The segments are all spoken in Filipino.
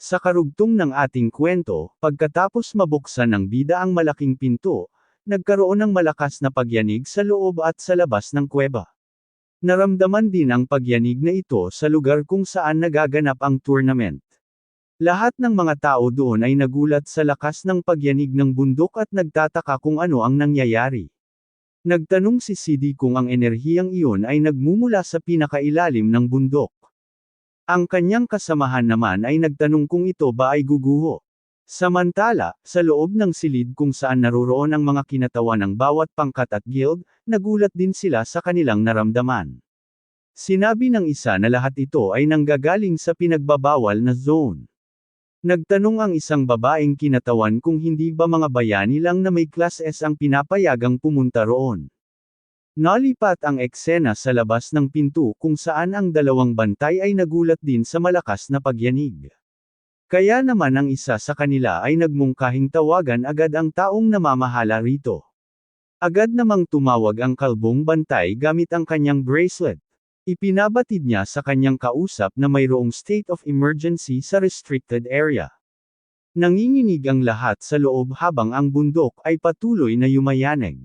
Sa karugtong ng ating kwento, pagkatapos mabuksan ng bida ang malaking pinto, nagkaroon ng malakas na pagyanig sa loob at sa labas ng kuweba. Naramdaman din ang pagyanig na ito sa lugar kung saan nagaganap ang tournament. Lahat ng mga tao doon ay nagulat sa lakas ng pagyanig ng bundok at nagtataka kung ano ang nangyayari. Nagtanong si Sidi kung ang enerhiyang iyon ay nagmumula sa pinakailalim ng bundok. Ang kanyang kasamahan naman ay nagtanong kung ito ba ay guguho. Samantala, sa loob ng silid kung saan naroroon ang mga kinatawan ng bawat pangkat at guild, nagulat din sila sa kanilang naramdaman. Sinabi ng isa na lahat ito ay nanggagaling sa pinagbabawal na zone. Nagtanong ang isang babaeng kinatawan kung hindi ba mga bayani lang na may class S ang pinapayagang pumunta roon. Nalipat ang eksena sa labas ng pinto kung saan ang dalawang bantay ay nagulat din sa malakas na pagyanig. Kaya naman ang isa sa kanila ay nagmungkahing tawagan agad ang taong namamahala rito. Agad namang tumawag ang kalbong bantay gamit ang kanyang bracelet. Ipinabatid niya sa kanyang kausap na mayroong state of emergency sa restricted area. Nanginginig ang lahat sa loob habang ang bundok ay patuloy na yumayanag.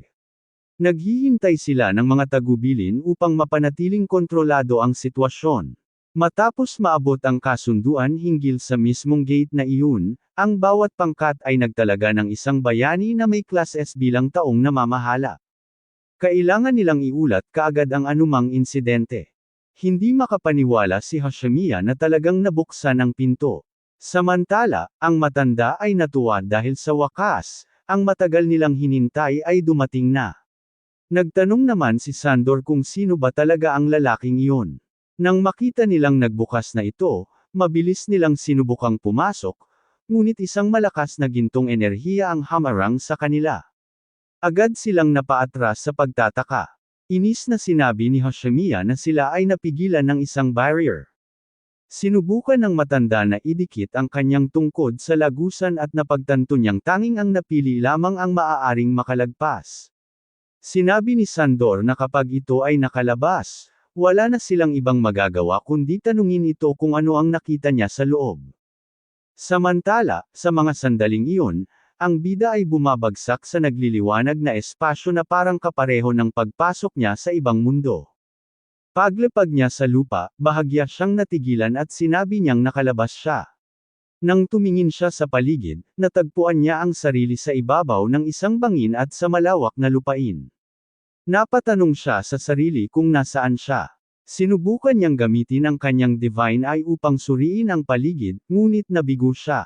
Naghihintay sila ng mga tagubilin upang mapanatiling kontrolado ang sitwasyon. Matapos maabot ang kasunduan hinggil sa mismong gate na iyon, ang bawat pangkat ay nagtalaga ng isang bayani na may Class S bilang taong namamahala. Kailangan nilang iulat kaagad ang anumang insidente. Hindi makapaniwala si Hashemiya na talagang nabuksan ang pinto. Samantala, ang matanda ay natuwa dahil sa wakas, ang matagal nilang hinintay ay dumating na. Nagtanong naman si Sandor kung sino ba talaga ang lalaking iyon. Nang makita nilang nagbukas na ito, mabilis nilang sinubukang pumasok, ngunit isang malakas na gintong enerhiya ang hamarang sa kanila. Agad silang napaatras sa pagtataka. Inis na sinabi ni Hashemiya na sila ay napigilan ng isang barrier. Sinubukan ng matanda na idikit ang kanyang tungkod sa lagusan at napagtanto niyang tanging ang napili lamang ang maaaring makalagpas. Sinabi ni Sandor na kapag ito ay nakalabas, wala na silang ibang magagawa kundi tanungin ito kung ano ang nakita niya sa loob. Samantala, sa mga sandaling iyon, ang bida ay bumabagsak sa nagliliwanag na espasyo na parang kapareho ng pagpasok niya sa ibang mundo. Paglapag niya sa lupa, bahagya siyang natigilan at sinabi niyang nakalabas siya. Nang tumingin siya sa paligid, natagpuan niya ang sarili sa ibabaw ng isang bangin at sa malawak na lupain. Napatanong siya sa sarili kung nasaan siya. Sinubukan niyang gamitin ang kanyang divine eye upang suriin ang paligid, ngunit nabigo siya.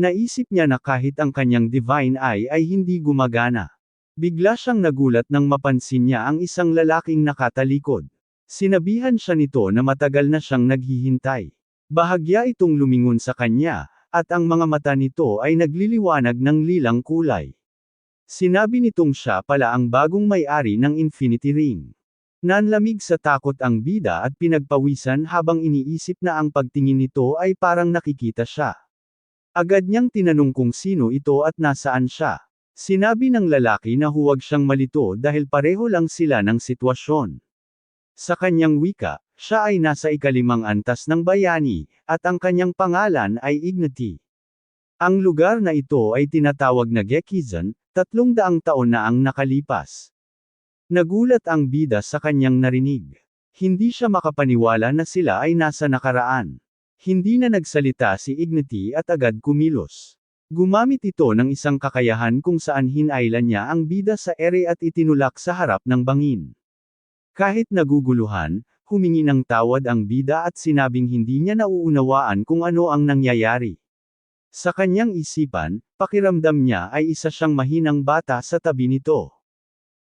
Naisip niya na kahit ang kanyang divine eye ay hindi gumagana. Bigla siyang nagulat nang mapansin niya ang isang lalaking nakatalikod. Sinabihan siya nito na matagal na siyang naghihintay. Bahagya itong lumingon sa kanya, at ang mga mata nito ay nagliliwanag ng lilang kulay. Sinabi nitong siya pala ang bagong may-ari ng Infinity Ring. Nanlamig sa takot ang bida at pinagpawisan habang iniisip na ang pagtingin nito ay parang nakikita siya. Agad niyang tinanong kung sino ito at nasaan siya. Sinabi ng lalaki na huwag siyang malito dahil pareho lang sila ng sitwasyon. Sa kanyang wika, siya ay nasa ikalimang antas ng bayani, at ang kanyang pangalan ay Ignati. Ang lugar na ito ay tinatawag na Gekizan, Tatlong daang taon na ang nakalipas. Nagulat ang bida sa kanyang narinig. Hindi siya makapaniwala na sila ay nasa nakaraan. Hindi na nagsalita si Ignati at agad kumilos. Gumamit ito ng isang kakayahan kung saan hinailan niya ang bida sa ere at itinulak sa harap ng bangin. Kahit naguguluhan, humingi ng tawad ang bida at sinabing hindi niya nauunawaan kung ano ang nangyayari. Sa kanyang isipan, pakiramdam niya ay isa siyang mahinang bata sa tabi nito.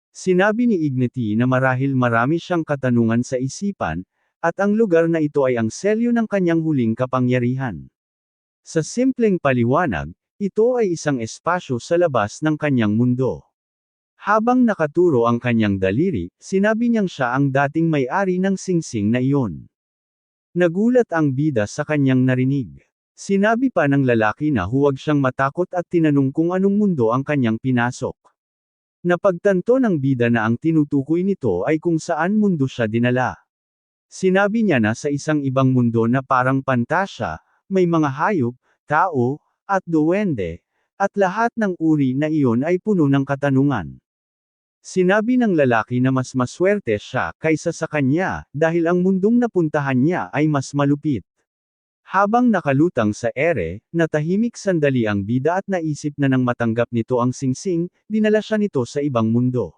Sinabi ni Ignati na marahil marami siyang katanungan sa isipan, at ang lugar na ito ay ang selyo ng kanyang huling kapangyarihan. Sa simpleng paliwanag, ito ay isang espasyo sa labas ng kanyang mundo. Habang nakaturo ang kanyang daliri, sinabi niyang siya ang dating may-ari ng singsing na iyon. Nagulat ang bida sa kanyang narinig. Sinabi pa ng lalaki na huwag siyang matakot at tinanong kung anong mundo ang kanyang pinasok. Napagtanto ng bida na ang tinutukoy nito ay kung saan mundo siya dinala. Sinabi niya na sa isang ibang mundo na parang pantasya, may mga hayop, tao, at duwende, at lahat ng uri na iyon ay puno ng katanungan. Sinabi ng lalaki na mas maswerte siya kaysa sa kanya, dahil ang mundong napuntahan niya ay mas malupit. Habang nakalutang sa ere, natahimik sandali ang bida at naisip na nang matanggap nito ang singsing, dinala siya nito sa ibang mundo.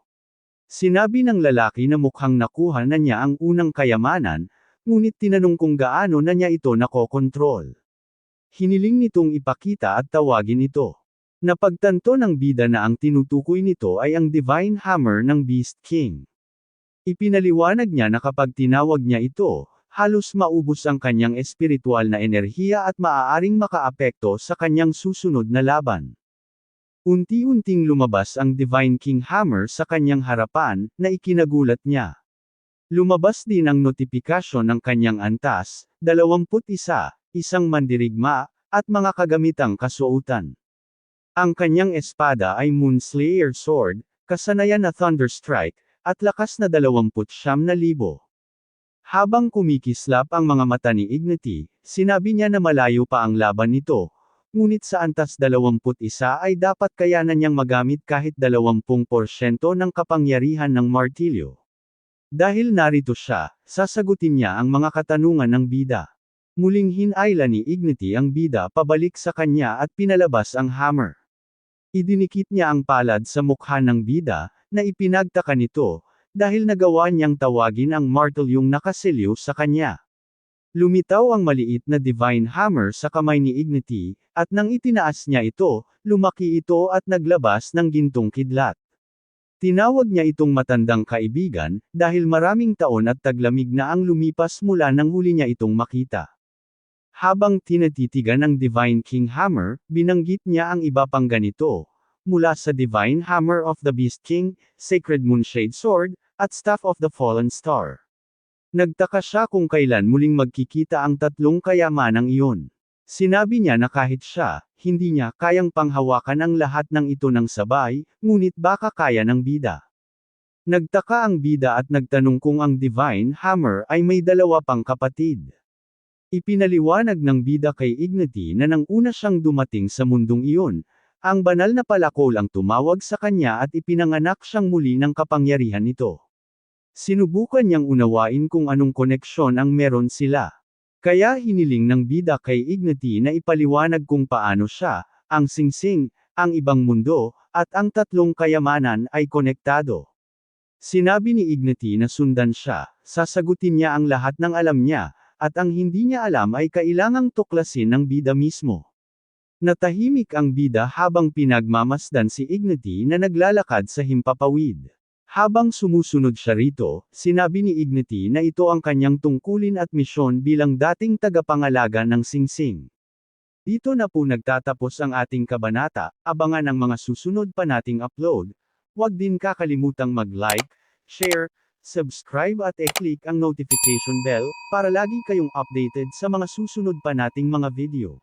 Sinabi ng lalaki na mukhang nakuha na niya ang unang kayamanan, ngunit tinanong kung gaano na niya ito nakokontrol. Hiniling nitong ipakita at tawagin ito. Napagtanto ng bida na ang tinutukoy nito ay ang Divine Hammer ng Beast King. Ipinaliwanag niya na kapag tinawag niya ito, halos maubos ang kanyang espiritual na enerhiya at maaaring makaapekto sa kanyang susunod na laban. Unti-unting lumabas ang Divine King Hammer sa kanyang harapan, na ikinagulat niya. Lumabas din ang notifikasyon ng kanyang antas, 21, isang mandirigma, at mga kagamitang kasuotan. Ang kanyang espada ay Moonslayer Sword, kasanayan na Thunderstrike, at lakas na 29,000. Habang kumikislap ang mga mata ni Ignity, sinabi niya na malayo pa ang laban nito, ngunit sa antas 21 ay dapat kayanan niyang magamit kahit 20% ng kapangyarihan ng martilyo. Dahil narito siya, sasagutin niya ang mga katanungan ng bida. Muling hinayla ni Ignity ang bida pabalik sa kanya at pinalabas ang hammer. Idinikit niya ang palad sa mukha ng bida, na ipinagtaka nito, dahil nagawa niyang tawagin ang martilyong nakasilyo sa kanya. Lumitaw ang maliit na divine hammer sa kamay ni Ignity, at nang itinaas niya ito, lumaki ito at naglabas ng gintong kidlat. Tinawag niya itong matandang kaibigan, dahil maraming taon at taglamig na ang lumipas mula nang huli niya itong makita. Habang tinatitigan ng Divine King Hammer, binanggit niya ang iba pang ganito, mula sa Divine Hammer of the Beast King, Sacred Moonshade Sword, at Staff of the Fallen Star. Nagtaka siya kung kailan muling magkikita ang tatlong kayamanang iyon. Sinabi niya na kahit siya, hindi niya kayang panghawakan ang lahat ng ito ng sabay, ngunit baka kaya ng bida. Nagtaka ang bida at nagtanong kung ang Divine Hammer ay may dalawa pang kapatid. Ipinaliwanag ng bida kay Ignity na nang una siyang dumating sa mundong iyon, ang banal na palakol ang tumawag sa kanya at ipinanganak siyang muli ng kapangyarihan nito. Sinubukan niyang unawain kung anong koneksyon ang meron sila. Kaya hiniling ng bida kay Ignity na ipaliwanag kung paano siya, ang singsing, ang ibang mundo, at ang tatlong kayamanan ay konektado. Sinabi ni Ignity na sundan siya, sasagutin niya ang lahat ng alam niya, at ang hindi niya alam ay kailangang tuklasin ng bida mismo. Natahimik ang bida habang pinagmamasdan si Ignity na naglalakad sa himpapawid. Habang sumusunod siya rito, sinabi ni Ignity na ito ang kanyang tungkulin at misyon bilang dating tagapangalaga ng singsing. Dito na po nagtatapos ang ating kabanata, abangan ang mga susunod pa nating upload. Huwag din kakalimutang mag-like, share, subscribe at e-click ang notification bell, para lagi kayong updated sa mga susunod pa nating mga video.